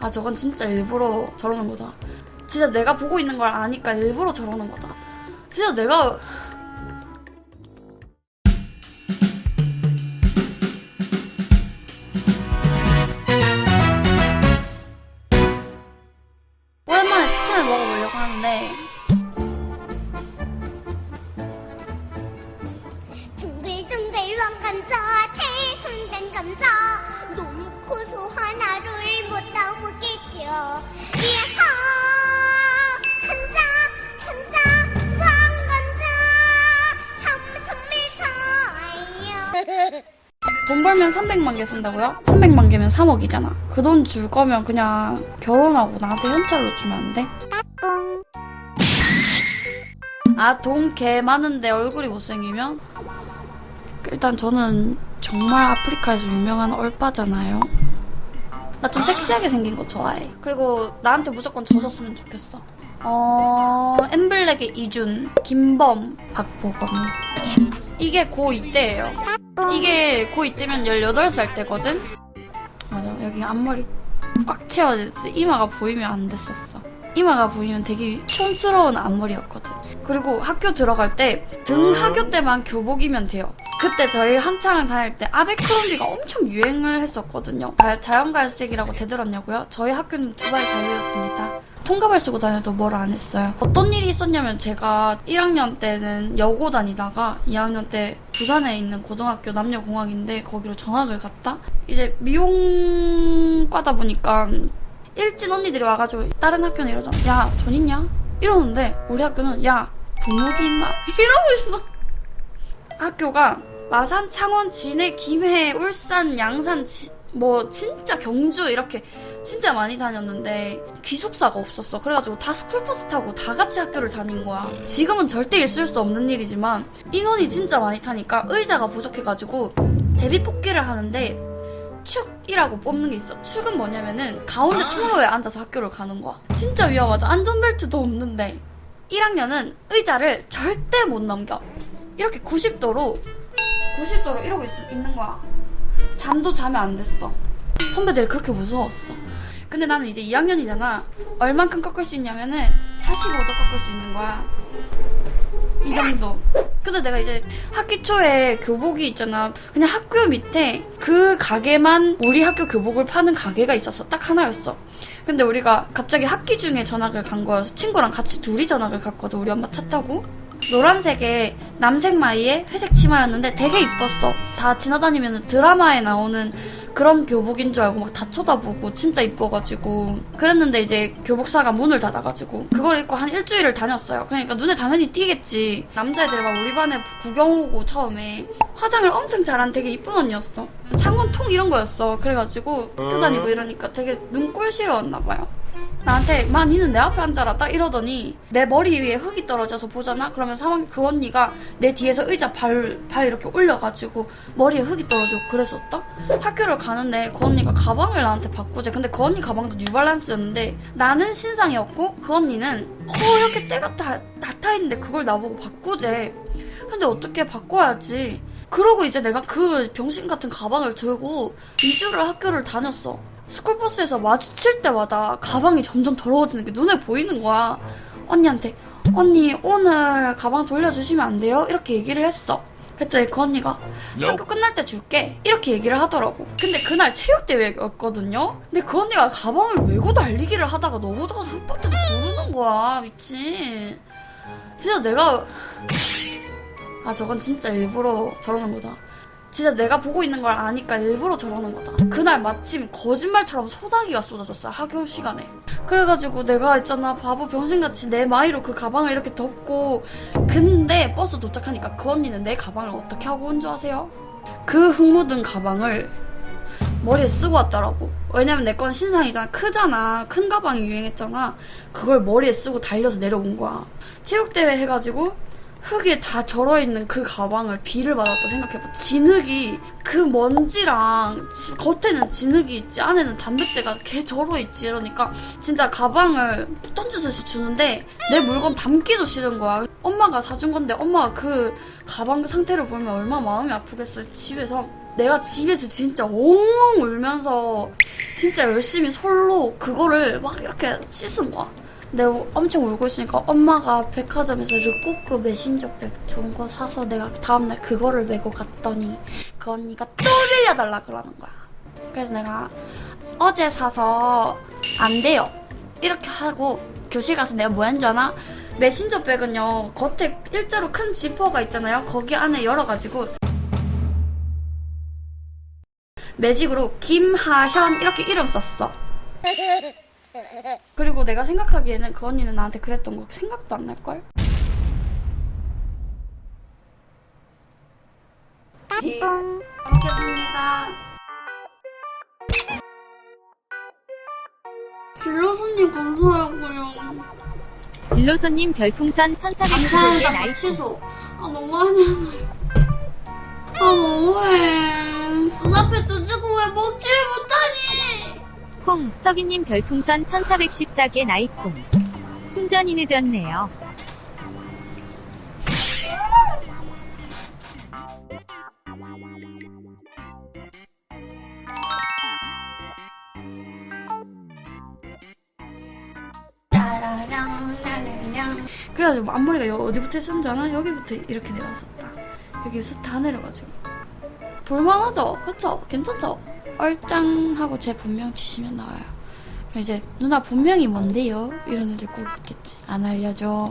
아 저건 진짜 일부러 저러는 거다. 진짜 내가 보고 있는 걸 아니까 일부러 저러는 거다. 진짜 내가 오랜만에 치킨을 먹어보려고 하는데 둥글둥글 왕감자 대훈단 감자 너무 야하 감 돈 벌면 300만 개 쓴다고요? 300만 개면 3억이잖아. 그 돈 줄 거면 그냥 결혼하고 나한테 현찰로 주면 안 돼? 아, 돈 개 많은데 얼굴이 못생기면? 일단 저는 정말 아프리카에서 유명한 얼빠잖아요. 나 좀 섹시하게 생긴 거 좋아해. 그리고 나한테 무조건 져줬으면 좋겠어. 어, 엠블랙의 이준, 김범, 박보검. 이게 고2 때예요. 이게 고2 때면 18살 때거든? 맞아, 여기 앞머리 꽉 채워졌지. 이마가 보이면 안 됐었어. 이마가 보이면 되게 촌스러운 앞머리였거든. 그리고 학교 들어갈 때 등하교 때만 교복이면 돼요. 그때 저희 한창 다닐 때 아베크롬비가 엄청 유행을 했었거든요. 자- 자연갈색이라고 대들었냐고요? 저희 학교는 두발 자유였습니다. 통가발 쓰고 다녀도 뭘 안 했어요. 어떤 일이 있었냐면 제가 1학년 때는 여고 다니다가 2학년 때 부산에 있는 고등학교 남녀공학인데 거기로 전학을 갔다? 이제 미용과다 보니까 일진 언니들이 와가지고 다른 학교는 이러잖아. 야, 돈 있냐? 이러는데 우리 학교는 야, 분무기 있나? 이러고 있어. 학교가 마산, 창원, 진해, 김해, 울산, 양산, 지- 뭐 진짜 경주 이렇게 진짜 많이 다녔는데 기숙사가 없었어. 그래가지고 다 스쿨버스 타고 다 같이 학교를 다닌 거야. 지금은 절대 있을 수 없는 일이지만 인원이 진짜 많이 타니까 의자가 부족해가지고 제비 뽑기를 하는데 축이라고 뽑는 게 있어. 축은 뭐냐면은 가운데 통로에 앉아서 학교를 가는 거야. 진짜 위험하죠. 안전벨트도 없는데 1학년은 의자를 절대 못 넘겨. 이렇게 90도로 90도로 이러고 있, 있는 거야. 잠도 자면 안 됐어. 선배들이 그렇게 무서웠어. 근데 나는 이제 2학년이잖아. 얼만큼 꺾을 수 있냐면은 45도 꺾을 수 있는 거야. 이 정도. 근데 내가 이제 학기 초에 교복이 있잖아. 그냥 학교 밑에 그 가게만 우리 학교 교복을 파는 가게가 있었어. 딱 하나였어. 근데 우리가 갑자기 학기 중에 전학을 간 거여서 친구랑 같이 둘이 전학을 갔거든. 우리 엄마 차 타고. 노란색에 남색 마이에 회색 치마였는데 되게 이뻤어. 다 지나다니면 드라마에 나오는 그런 교복인 줄 알고 막 다 쳐다보고 진짜 이뻐가지고 그랬는데 이제 교복사가 문을 닫아가지고 그걸 입고 한 일주일을 다녔어요. 그러니까 눈에 당연히 띄겠지. 남자애들 막 우리 반에 구경 오고 처음에 화장을 엄청 잘한 되게 이쁜 언니였어. 창원통 이런 거였어. 그래가지고 학교 다니고 이러니까 되게 눈꼴 싫어했나 봐요. 나한테 마 니는 내 앞에 앉아라 딱 이러더니 내 머리 위에 흙이 떨어져서 보잖아? 그러면 상황 그 언니가 내 뒤에서 의자 발, 발 이렇게 올려가지고 머리에 흙이 떨어지고 그랬었다? 학교를 가는데 그 언니가 가방을 나한테 바꾸재 근데 그 언니 가방도 뉴발란스였는데 나는 신상이었고 그 언니는 허옇게 때가 다, 다 타있는데 그걸 나보고 바꾸재. 근데 어떻게 바꿔야지? 그러고 이제 내가 그 병신 같은 가방을 들고 2주를 학교를 다녔어 스쿨버스에서 마주칠 때마다 가방이 점점 더러워지는 게 눈에 보이는 거야. 언니한테 언니 오늘 가방 돌려주시면 안 돼요? 이렇게 얘기를 했어. 그랬더니 그 언니가 학교 끝날 때 줄게 이렇게 얘기를 하더라고. 근데 그날 체육대회였거든요. 근데 그 언니가 가방을 메고 달리기를 하다가 넘어져서 흙밭에서 구르는 거야 미친. 진짜 내가 아 저건 진짜 일부러 저러는 거다. 진짜 내가 보고 있는 걸 아니까 일부러 저러는 거다. 그날 마침 거짓말처럼 소나기가 쏟아졌어요. 학교 시간에. 그래가지고 내가 있잖아 바보 병신같이 내 마이로 그 가방을 이렇게 덮고 근데 버스 도착하니까 그 언니는 내 가방을 어떻게 하고 온 줄 아세요? 그 흙 묻은 가방을 머리에 쓰고 왔더라고. 왜냐면 내 건 신상이잖아. 크잖아. 큰 가방이 유행했잖아. 그걸 머리에 쓰고 달려서 내려온 거야. 체육대회 해가지고 흙에 다 절어있는 그 가방을 비를 맞았다 생각해봐. 진흙이 그 먼지랑 지- 겉에는 진흙이 있지 안에는 단백질가 개 절어있지 이러니까 진짜 가방을 던져듯이 주는데 내 물건 담기도 싫은 거야. 엄마가 사준 건데 엄마가 그 가방 상태를 보면 얼마나 마음이 아프겠어요. 집에서 내가 집에서 진짜 엉엉 울면서 진짜 열심히 솔로 그거를 막 이렇게 씻은 거야. 내가 엄청 울고 있으니까 엄마가 백화점에서 르꼬크 메신저백 좋은 거 사서 내가 다음날 그거를 메고 갔더니 그 언니가 또 빌려달라 그러는 거야. 그래서 내가 어제 사서 안 돼요. 이렇게 하고 교실 가서 내가 뭐 했는 줄 아나? 메신저 백은요 겉에 일자로 큰 지퍼가 있잖아요 거기 안에 열어가지고 매직으로 김하현 이렇게 이름 썼어 그리고 내가 생각하기에는 그 언니는 나한테 그랬던 거 생각도 안 날걸? 뿡. 먹겠습니다. 길로손님 감사하고요. 진로손님 별풍선 1415개 감사합니다. 나이 취소. 아 너무하냐 아 너무해. 눈앞에 두지고 왜 못하니 콩 서기님 별풍선 1414개 나이콩 충전이 늦었네요. 그래가지고 앞머리가 여- 어디부터 아나? 여기부터 이렇게 내려왔었다 여기 숱다 내려가지고 볼만하죠? 그쵸? 괜찮죠? 얼짱 하고 제 본명 치시면 나와요 이제 누나 본명이 뭔데요? 이런 애들 꼭 있겠지 안 알려줘